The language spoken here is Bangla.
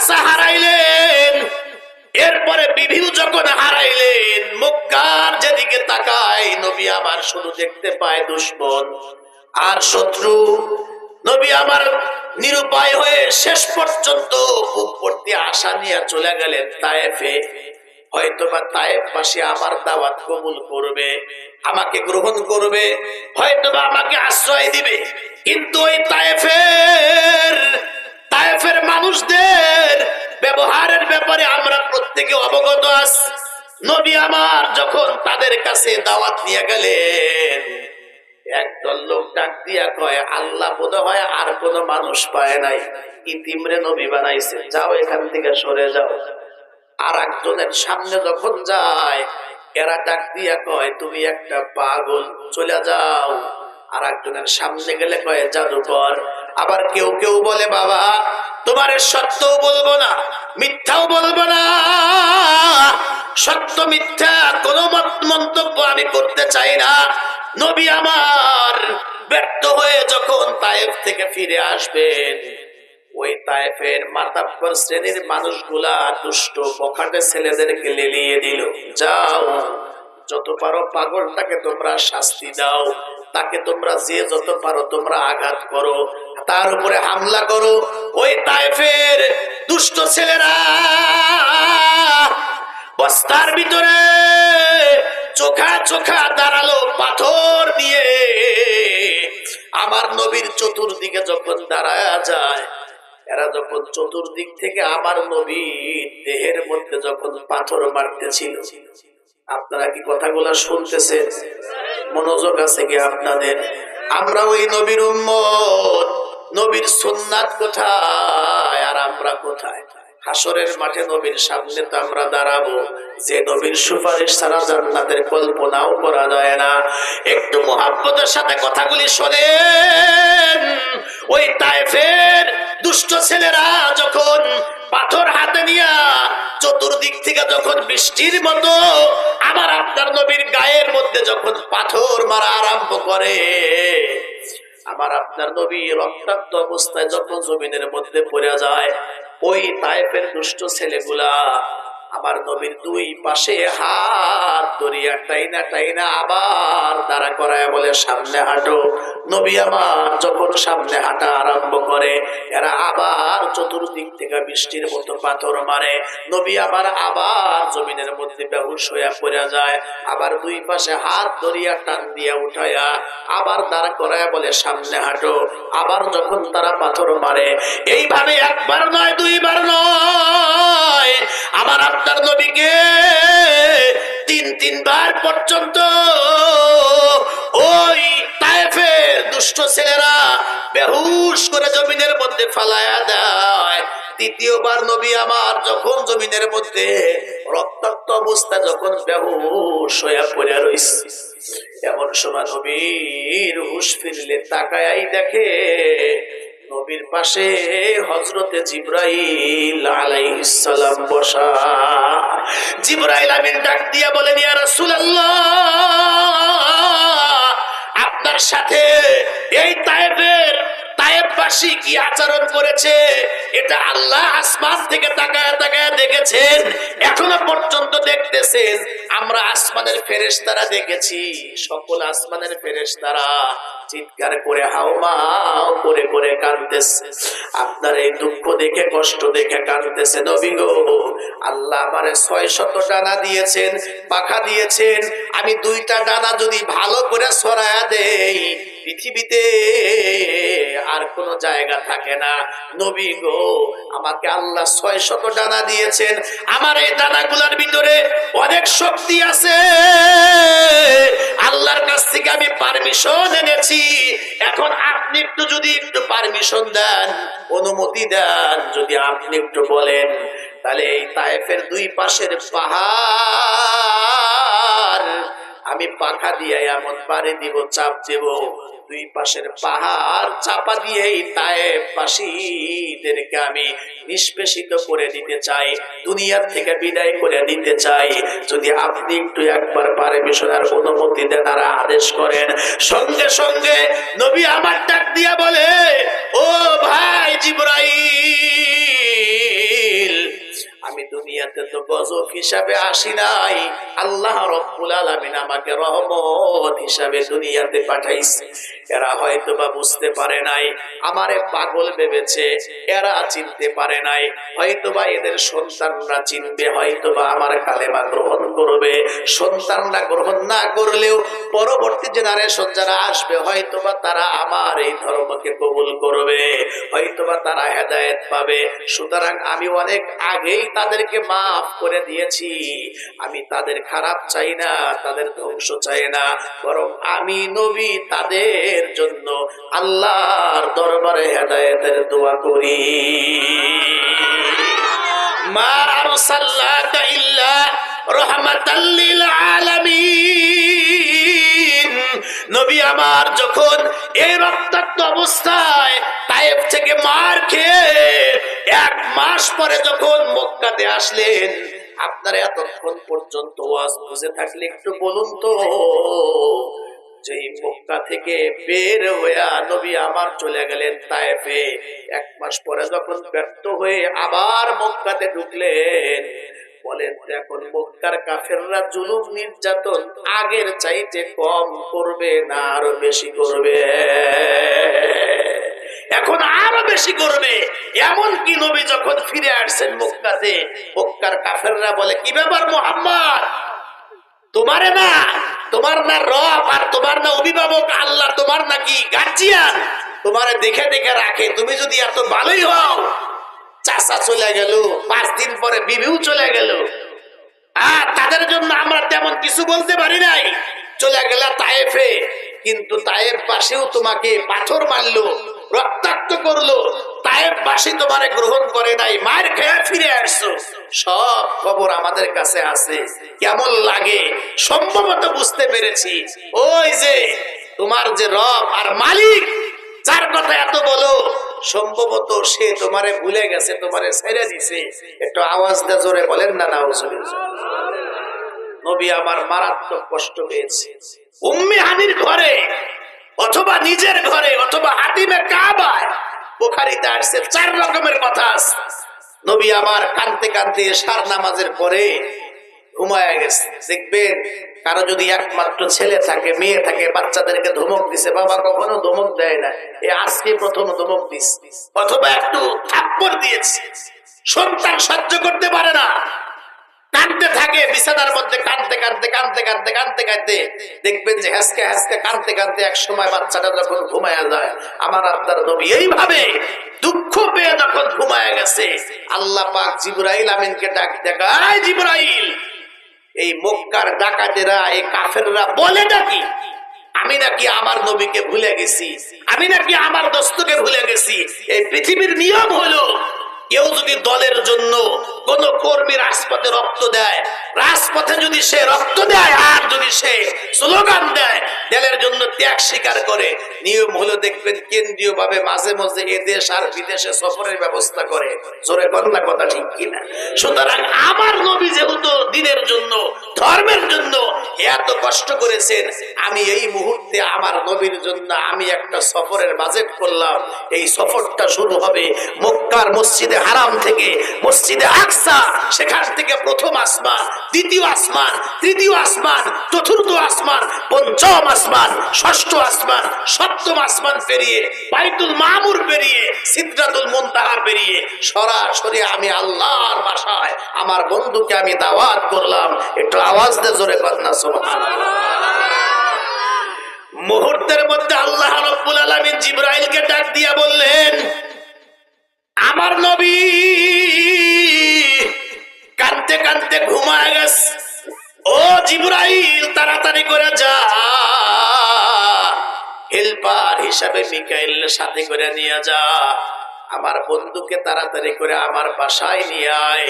আশা হারাইলেন। এরপরে বিভীর যখন হারাইলেন, মক্কার যেদিকে তাকায়, নবী আমার শুধু দেখতে পায় দুশ্মন আর শত্রু। নবী আমার নিরুপায় হয়ে শেষ পর্যন্ত ভর্তি আশা নিয়ে চলে গেলেন তায়েফে। হয়তো বা তায়েফ পাশে আমার দাওয়াত কবুল করবে, আমাকে গ্রহণ করবে হয়তো বা আমাকে আশ্রয় দিবে। কিন্তু ওই তায়েফের তায়েফের মানুষদের ব্যবহারের ব্যাপারে আমরা প্রত্যেকে অবগত আছি। নবী আমার যখন তাদের কাছে দাওয়াত নিয়ে গেলেন, একদল লোক ডাক দিয়া কয়, আল্লাহ বোধ হয় আর কোন মানুষ পায় নাই। ইতিমরে নবী বানাইছে। যাও এখান থেকে সরে যাও। আর একজনের সামনে যখন যায়, এরা ডাক দিয়া কয়, তুমি একটা পাগল, চলে যাও। আর একজনের সামনে গেলে কয়, জাদুকর। আবার কেউ কেউ বলে, বাবা, তোমার সত্যও বলব না, মিথ্যাও বলব না। সত্য মিথ্যা কোন মন্তব্য আমি করতে চাই না। নবী আমার ব্যর্থ হয়ে যখন তায়েফ থেকে ফিরে আসবেন, ওই তায়েফের মাতাব্বর শ্রেণির মানুষগুলা দুষ্ট বখাটে ছেলেদেরকে লেলিয়ে দিল, যাও, যত পারো পাগলটাকে তোমরা শাস্তি দাও, তাকে তোমরা যে যত পারো তোমরা আঘাত করো। তার উপরে হামলা করো। ওই তায়েফের দুষ্ট ছেলেরা বস্তার ভিতরে চোখা চোখা দাঁড়াল পাথর দিয়ে। আমার নবীর চতুর্দিকে যখন দাঁড়ায় যায়, এরা যখন চতুর্দিক থেকে আমার নবীর দেহের মধ্যে যখন পাথর মারতেছিল, আপনারা কি কথাগুলা শুনতেছেন? মনোযোগ আছে কি আপনাদের? আমরা ওই নবীর উম্মত। নবীর সুন্নাত কোথায়? আর আমরা কোথায়? হাসরের মাঠে নবীর সামনে তো আমরা দাঁড়াবো। যে নবীর সুপারিশ ছাড়া জান্নাতের কল্পনাও করা যায় না। একটু মহাব্বতের সাথে কথাগুলি শোনেন। ওই তাইফের দুষ্ট ছেলেরা যখন পাথর হাতে নিয়া চতুর্দিক থেকে যখন বৃষ্টির মতো আমার আপনার নবীর গায়ের মধ্যে যখন পাথর মারা আরম্ভ করে আমার আপনার নবী রক্তাক্ত অবস্থায় যখন জমিনের মধ্যে পড়ে যায় ওই টাইপের দুষ্ট ছেলেগুলা আমার নবীর দুই পাশে হাত ধরিয়া টাইনা টাইনা আবার দাঁড়া করায় বলে, সামনে হাঁটো। নবী আমার যখন সামনে হাঁটা আরম্ভ করে, এরা আবার চতুর্দিক থেকে বৃষ্টির মতো পাথর মারে। নবী আবার আবার জমিনের মধ্যে বেহুশ হইয়া পড়ে যায়, আবার দুই পাশে হাত ধরিয়া টান দিয়া উঠাইয়া আবার দাঁড়া করায় বলে, সামনে হাঁটো। আবার যখন তারা পাথর মারে, এইভাবে একবার নয়, দুইবার নয় আমার আপনার নবীকে তিন তিনবার পর্যন্ত ওই তায়েফের দুষ্ট ছেলেরা বেহুশ করে জমিনের মধ্যে ফালায়া দেয়। দ্বিতীয়বার নবী আমার যখন জমিনের মধ্যে রক্তাক্ত অবস্থা যখন বেহুশ হইয়া পড়ে রয়েছে এমন সময় নবীর হুশ ফিরলে তাকায় দেখে নবীর পাশে হজরতে জিব্রাইল আলাইহিস সালাম বসা। জিব্রাইল আমিন ডাক দিয়া বলে ইয়া রাসূলুল্লাহ তায়েববাসী কি আচরণ করেছে? এটা আল্লাহ আসমান থেকে তাকায় তাকায় দেখেছেন। এখনও পর্যন্ত দেখতেছেন। আমরা আসমানের ফেরেশতারা দেখেছি। সকল আসমানের ফেরেশতারা চিৎকার করে হাওমাও করে করে কাঁদতেছে। আপনার এই দুঃখ দেখে, কষ্ট দেখে কাঁদতেছে নবী গো। আল্লাহ আমারে ছয় শত ডানা দিয়েছেন, পাখা দিয়েছেন। আমি দুইটা ডানা যদি ভালো করে সরায়া দেই, পৃথিবীতে আর কোন জায়গা থাকে না। নবী গো, আমাকে আল্লাহ ছয় শত ডানা দিয়েছেন। আমার এই ডানাগুলোর ভিতরে অনেক শক্তি আছে। আল্লাহর কাছ থেকে আমি পারমিশন এনেছি। এখন আপনি একটু যদি একটু পারমিশন দেন, অনুমতি দেন, যদি আপনি একটু বলেন, তাহলে এই তায়েফের দুই পাশের পাহাড় আমি পাখা দিয়ে এমন পারে দিব, চাপ দেব। দুই পাশের পাহাড় চাপা দিয়ে তায়েবাসীদেরকে আমি নিষ্পেষিত করে দিতে চাই, দুনিয়ার থেকে বিদায় করে দিতে চাই। যদি আপনি একটু একবার পারে পারমিশনের অনুমতি দেন আর আদেশ করেন, সঙ্গে সঙ্গে নবী আমার ডাক দিয়া বলে, ও ভাই জিব্রাইল আমি দুনিয়াতে তো গজব হিসাবে আসি নাই। আল্লাহ রব্বুল আলামিন আমাকে রহমত হিসাবে দুনিয়াতে পাঠাইছে। এরা হয়তো বা বুঝতে পারে নাই, আমারে পাগল ভেবেছে, এরা চিনতে পারে নাই। হয়তো বা এদের সন্তানরা চিনবে হয়তো বা আমার কালেমা গ্রহণ করবে। সন্তানরা গ্রহণ না করলেও পরবর্তী জেনারেশন যারা আসবে হয়তো বা তারা আমার এই ধর্মকে কবুল করবে হয়তো বা তারা হেদায়েত পাবে। সুতরাং আমি অনেক আগেই তাদেরকে মাফ করে দিয়েছি। আমি তাদের খারাপ চাই না, তাদের ধ্বংস চাই না। বরং আমি নবী, তাদের জন্য আল্লাহর দরবারে হেদায়েতের দোয়া করি। মা আরসালনাকা ইল্লা রাহমাতাল লিল আলামিন। নবী আমার যখন এই রক্তাক্ত অবস্থায় তায়েফ থেকে মার খেয়ে এক মাস পরে যখন মক্কাতে আসলেন, আপনারা এতক্ষণ পর্যন্ত ওয়াজ বুঝে থাকলে একটু বলুন তো। যে মক্কা থেকে বের হইয়া নবী আমার চলে গেলেন তায়েফে, এক মাস পরে যখন ব্যর্থ হয়ে আবার মক্কাতে ঢুকলেন, বলেন, এখন মক্কার কাফেররা জুলুম নির্যাতন আগের চাইতে কম করবে না, আরও বেশি করবে? এখন আরও বেশি করবে। এমন কি নবী যখন ফিরে আসছেন মক্কাতে, মক্কার কাফেররা বলে, কি ব্যাপার মোহাম্মদ? তোমারে না তোমার না রব আর তোমার না অভিভাবক আল্লাহ তোমার নাকি গার্জিয়ান তোমারে দেখে দেখে রাখে, তুমি যদি এত ভালোই হও। চাষা চলে গেল, পাঁচ দিন পরে বিবিও চলে গেল। আর তাদের জন্য আমরা তেমন কিছু বলতে পারি নাই। চলে গেল তায়েফে, কিন্তু তায়েব পাশেও তোমাকে পাথর মারলো, রক্তাক্ত করল। তায়েব বাসী তোমারে গ্রহণ করে নাই মায়ের খেয়ে ফিরে আসছো। সব খবর আমাদের কাছে আছে। কেমন লাগে? সম্ভবত বুঝতে পেরেছি। ওই যে তোমার যে রব আর মালিক, যার কথা এত বলো, সম্ভবত সে তোমারে ভুলে গেছে, তোমারে ছেড়ে দিছে। একটু আওয়াজ দে জোরে বলেন না না নবী আমার মারাত্মক কষ্ট পেয়েছে। উম্মি হানির ঘরে, অথবা নিজের ঘরে, অথবা হাতিমে কাবায়, বুখারিতে আসছে, চার রকমের কথা আছে। নবী আমার কানতে কানতে সার নামাজের পরে ঘুমায় গেছে। দেখবেন, কারও যদি একমাত্র ছেলে থাকে, মেয়ে থাকে, বাচ্চাদেরকে ধমক দিছে, বাবা কখনো ধমক দেয় না। এ আজকে প্রথম ধমক দিস। অথবা একটু থাপ্পড় দিয়েছে। সন্তান সহ্য করতে পারে না। কানতে থাকে, বিছানার মধ্যে কানতে কানতে কানতে কানতে কানতে কানতে দেখবেন যে হ্যাসকে হ্যাসকে কানতে কানতে এক সময় বাচ্চাটা যখন ঘুমায়া যায়, আমার আপনার নবী এইভাবে দুঃখ পেয়ে যখন ঘুমায়া গেছে, আল্লাহ পাক জিব্রাইল আমিনকে ডাক দেখায়, জিব্রাইল এই মক্কার ডাকাতেরা, এই কাফেররা বলে নাকি, আমি নাকি আমার নবীকে ভুলে গেছি, আমি নাকি আমার দোস্তকে ভুলে গেছি। এই পৃথিবীর নিয়ম হলো, কেউ যদি দলের জন্য কোন কর্মী রাজপথে রক্ত দেয়, রাজপথে যদি সে রক্ত দেয়, আর স্লোগান দেয়, দলের জন্য ত্যাগ স্বীকার করে। নিয়ম হলো দেখবেন কেন্দ্রীয় ভাবে মাঝে মাঝে এ দেশ আর বিদেশে সফরের ব্যবস্থা করে। জোরে কথা কথা ঠিক কিনা? সুতরাং আমার নবী যেহেতু দিনের জন্য, ধর্মের জন্য এত কষ্ট করেছেন, আমি এই মুহূর্তে আমার নবীর জন্য আমি একটা সফরের বাজেট করলাম। এই সফরটা শুরু হবে মক্কার মসজিদে হারাম থেকে। মসজিদে আকসা, সেখান থেকে প্রথম আসমান, দ্বিতীয় আসমান, তৃতীয় আসমান, চতুর্থ আসমান পঞ্চম আসমান, ষষ্ঠ আসমান, সপ্তম আসমান পেরিয়ে, বাইতুল মামুর পেরিয়ে সিদ্ধাতুল মুনতাহার পেরিয়ে, সরাসরি আমি আল্লাহর বাসায় আমার বন্ধুকে আমি দাওয়াত করলাম। একটু আওয়াজ দে জোরে কন্যা সুবহানাল্লাহ। মুহূর্তের মধ্যে আল্লাহ রব্বুল আলামিন জিব্রাইলকে ডাক দিয়া বললেন, আমার নবী কানতে কানতে ঘুমায় গেছে। ও জিবরাইল, তাড়াতাড়ি করে যা। হেল্পার হিসাবে মিকাইল সাথে করে নিয়ে যা। আমার বন্ধুকে তাড়াতাড়ি করে আমার বাসায় নিয়ে আয়।